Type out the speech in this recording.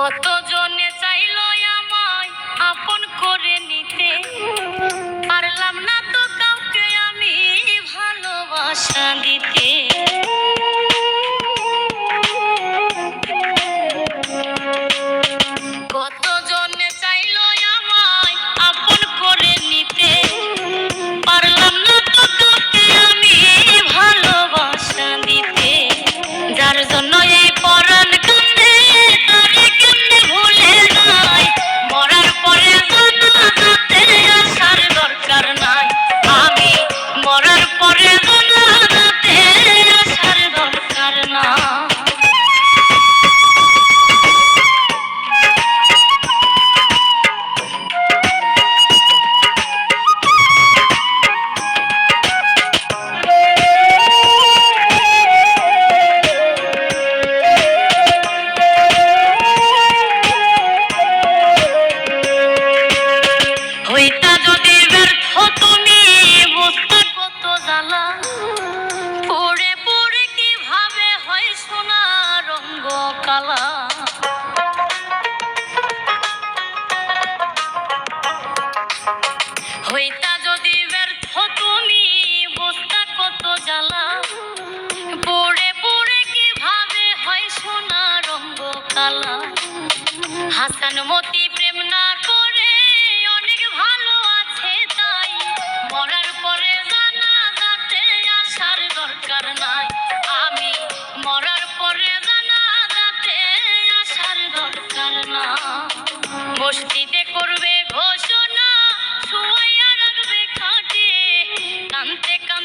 Ото হাসান মতি প্রেম না করে অনেক ভালো আছে তাই। মরার পরে জানা যাতে আসার দরকার নাই। আমি মরার পরে জানা যাতে আসার দরকার না। বস্তিতে করবে ঘোষণা সময় রাখবে খাটে কানতে কান